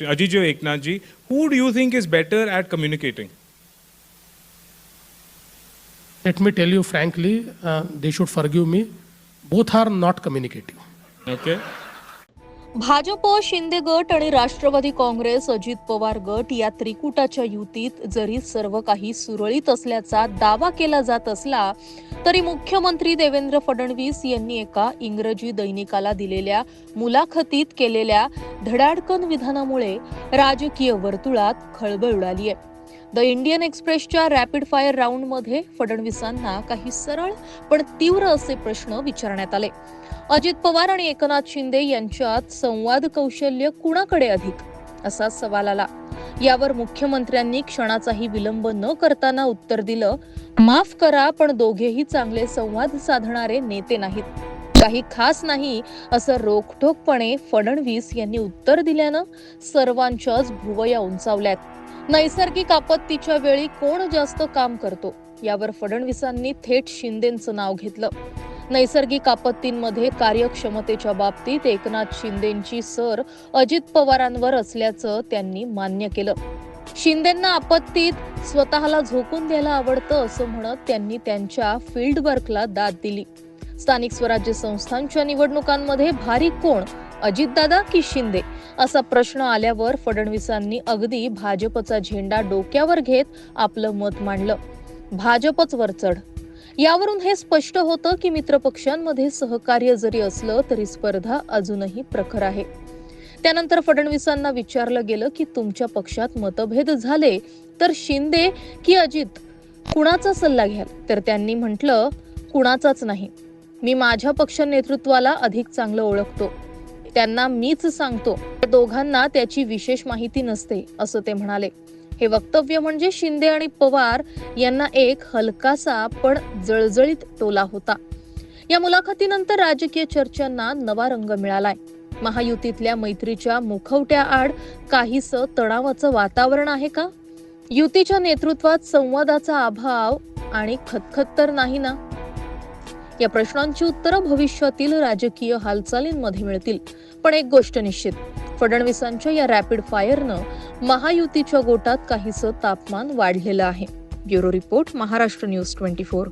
Ajit Eknath ji, who do you think is better at communicating? Let me tell you frankly, uh, they should forgive me. Both are not communicating. Okay. Bhajap Shinde गट आणि राष्ट्रवादी काँग्रेस अजित पवार गट या त्रिकुटाच्या युतीत जरी सर्व काही सुरळीत असल्याचा दावा केला जात असला तरी मुख्यमंत्री देवेंद्र फडणवीस यांनी एका इंग्रजी दैनिकाला दिलेल्या मुलाखतीत केलेल्या धडाडकन विधानामुळे राजकीय वर्तुळात खळबळ उडाली आहे द इंडियन एक्सप्रेसच्या रॅपिड फायर राऊंडमध्ये फडणवीसांना काही सरळ पण तीव्र असे प्रश्न विचारण्यात आले. अजित पवार आणि एकनाथ शिंदे यांच्यात संवाद कौशल्य कुणाकडे अधिक? असा सवाल आला. यावर मुख्यमंत्र्यांनी क्षणाचाही विलंब न करताना उत्तर दिलं माफ करा पण दोघेही चांगले संवाद साधणारे नेते नाहीत. काही खास नाही असं रोखठोकपणे फडणवीस यांनी उत्तर दिल्यानं सर्वांच्याच भुवया उंचावल्यात. नैसर्गिक आपत्तीच्या वेळी कोण जास्त काम करतो? यावर फडणवीसांनी थेट शिंदेचं नाव घेतलं. नैसर्गिक आपत्तींमध्ये कार्यक्षमतेच्या बाबतीत एकनाथ शिंदेची सर अजित पवारांवर असल्याचं त्यांनी मान्य केलं. शिंदेंना आपत्तीत स्वतःला झोकून द्यायला आवडतं असं म्हणत त्यांनी त्यांच्या फील्ड वर्कला दाद दिली. स्थानिक स्वराज्य संस्थांच्या निवडणुकांमध्ये भारी कोण अजितदादा की शिंदे असा प्रश्न आल्यावर फडणवीसांनी अगदी भाजपचा झेंडा डोक्यावर घेत आपलं मत मांडलं. भाजपच वरचढ यावरून हे स्पष्ट होतं की मित्रपक्षांमध्ये सहकार्य जरी असलं तरी स्पर्धा अजूनही प्रखर आहे. त्यानंतर फडणवीसांना विचारलं गेलं की तुमच्या पक्षात मतभेद झाले तर शिंदे की अजित कुणाचा सल्ला घ्याल? तर त्यांनी म्हटलं कुणाचाच नाही. मी माझ्या पक्ष नेतृत्वाला अधिक चांगलं ओळखतो. त्यांना मीच सांगतो. दोघांना त्याची विशेष माहिती नसते असं ते म्हणाले. हे वक्तव्य म्हणजे शिंदे आणि पवार यांना एक हलकासा पण जळजळीत टोला होता. या मुलाखतीनंतर राजकीय चर्चांना नवा रंग मिळालाय. महायुतीतल्या मैत्रीच्या मुखवट्या आड काहीस तणावाचं वातावरण आहे का? युतीच्या नेतृत्वात संवादाचा अभाव आणि खतखत तर नाही ना? या प्रश्नांची उत्तरं भविष्यातील राजकीय हालचालींमध्ये मिळतील. पण एक गोष्ट निश्चित फडणवीसांच्या या रॅपिड फायरनं महायुतीच्या गोटात काहीसं तापमान वाढलेलं आहे. Bureau report Maharashtra news twenty four.